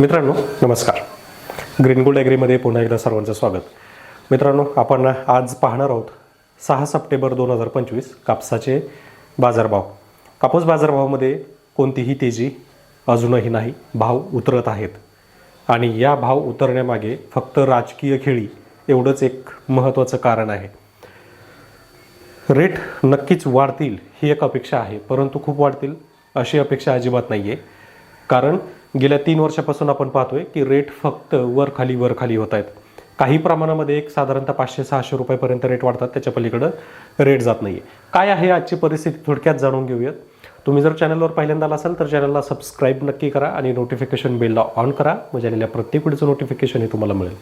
मित्रांनो नमस्कार. Green gold ॲग्रीमध्ये पुन्हा एकदा सर्वांचं स्वागत. मित्रांनो आपण आज पाहणार आहोत सहा सप्टेंबर दोन हजार पंचवीस कापसाचे बाजारभाव. कापूस बाजारभावामध्ये कोणतीही तेजी अजूनही नाही भाव उतरत आहेत. आणि या भाव उतरण्यामागे फक्त राजकीय खेळी एवढंच एक महत्त्वाचं कारण आहे. रेट नक्कीच वाढतील ही एक अपेक्षा आहे परंतु खूप वाढतील अशी अपेक्षा अजिबात नाही आहे कारण गेल्या तीन वर्षापासून आपण पाहतोय की रेट फक्त वर खाली वर खाली होत आहेत. काही प्रमाणामध्ये एक साधारणतः पाचशे सहाशे रुपयापर्यंत रेट वाढतात. त्याच्या पलीकडं रेट जात नाही आहे काय आहे आजची परिस्थिती थोडक्यात जाणून घेऊयात. तुम्ही जर चॅनलवर पहिल्यांदा असाल तर चॅनलला सबस्क्राईब नक्की करा आणि नोटिफिकेशन बेलला ऑन करा. म्हणजे आलेल्या प्रत्येक वेळेचं नोटिफिकेशन हे तुम्हाला मिळेल.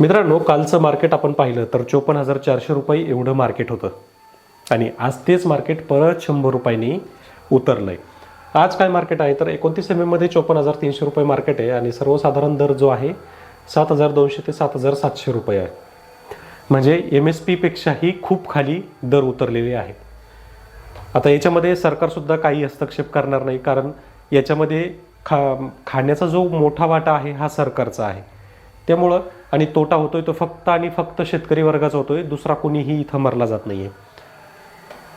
मित्रांनो कालचं मार्केट आपण पाहिलं तर चोपन्न हजार चारशे रुपये एवढं मार्केट होतं. आणि आज तेच मार्केट परत शंभर रुपयांनी उतरलं आहे आज काय मार्केट आहे? तर एकोणतीस एम एममध्ये चोपन्न हजार तीनशे रुपये मार्केट आहे आणि सर्वसाधारण दर जो आहे सात हजार दोनशे ते सात हजार सातशे रुपये आहे. म्हणजे एम एस पीपेक्षाही खूप खाली दर उतरलेले आहेत. आता याच्यामध्ये सरकारसुद्धा काही हस्तक्षेप करणार नाही कारण याच्यामध्ये खा खाण्याचा जो मोठा वाटा आहे हा सरकारचा आहे. त्यामुळं आणि तोटा होतोय तो फक्त आणि फक्त शेतकरी वर्गाचा होतोय दुसरा कोणीही इथं मरला जात नाही आहे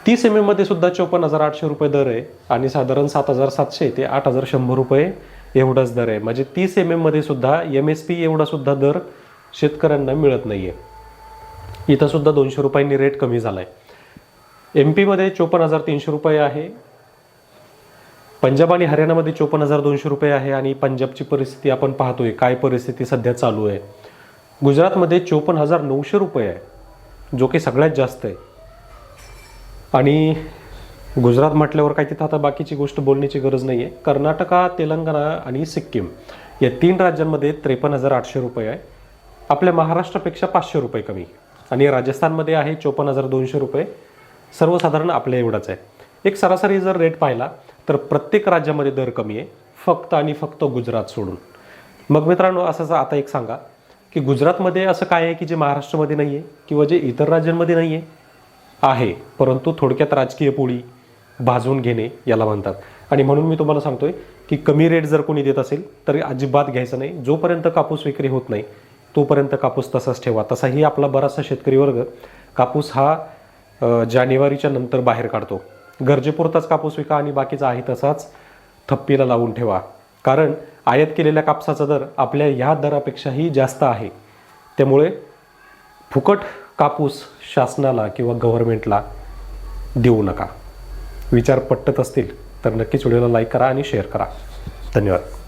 तीस एम एममध्ये सुद्धा चोपन्न हजार आठशे रुपये दर आहे. आणि साधारण सात हजार सातशे ते आठ हजार शंभर रुपये एवढाच दर आहे. म्हणजे तीस एम एममध्ये सुद्धा एम एस पी एवढा सुद्धा दर शेतकऱ्यांना मिळत नाही आहे इथं सुद्धा दोनशे रुपयांनी रेट कमी झाला आहे एम पीमध्ये चोपन्न हजार तीनशे रुपये आहे. पंजाब आणि हरियाणामध्ये चोपन्न हजार दोनशे रुपये आहे. आणि पंजाबची परिस्थिती आपण पाहतोय. काय परिस्थिती सध्या चालू आहे. गुजरातमध्ये चोपन्न हजार नऊशे रुपये आहे जो की सगळ्यात जास्त आहे. आणि गुजरात म्हटल्यावर काय तिथं आता बाकीची गोष्ट बोलण्याची गरज नाही आहे कर्नाटका तेलंगणा आणि सिक्कीम या तीन राज्यांमध्ये त्रेपन्न हजार आठशे रुपये आहे. आपल्या महाराष्ट्रापेक्षा पाचशे रुपये कमी. आणि राजस्थानमध्ये आहे चोपन्न हजार दोनशे रुपये. सर्वसाधारण आपल्या एवढाच आहे. एक सरासरी जर रेट पाहिला तर प्रत्येक राज्यामध्ये दर कमी आहे. फक्त आणि फक्त गुजरात सोडून. मग मित्रांनो असं आता एक सांगा की गुजरातमध्ये असं काय आहे की जे महाराष्ट्रामध्ये नाही आहे किंवा जे इतर राज्यांमध्ये नाही आहे आहे. परंतु थोडक्यात राजकीय पोळी भाजवून घेणे याला म्हणतात. आणि म्हणून मी तुम्हाला सांगतोय की कमी रेट जर कोणी देत असेल तर अजिबात घ्यायचं नाही. जोपर्यंत कापूस विक्री होत नाही तोपर्यंत कापूस तसाच ठेवा. तसाही आपला बराचसा शेतकरी वर्ग कापूस हा जानेवारीच्या नंतर बाहेर काढतो. गरजेपुरताच कापूस विका आणि बाकीचा आहे तसाच थप्पीला लावून ठेवा. कारण आयात केलेल्या कापसाचा दर आपल्या ह्या दरापेक्षाही जास्त आहे. त्यामुळे फुकट कापूस शासनाला किंवा गव्हर्नमेंटला देऊ नका. विचार पटत असतील तर नक्कीच व्हिडिओला लाईक करा आणि शेअर करा. धन्यवाद.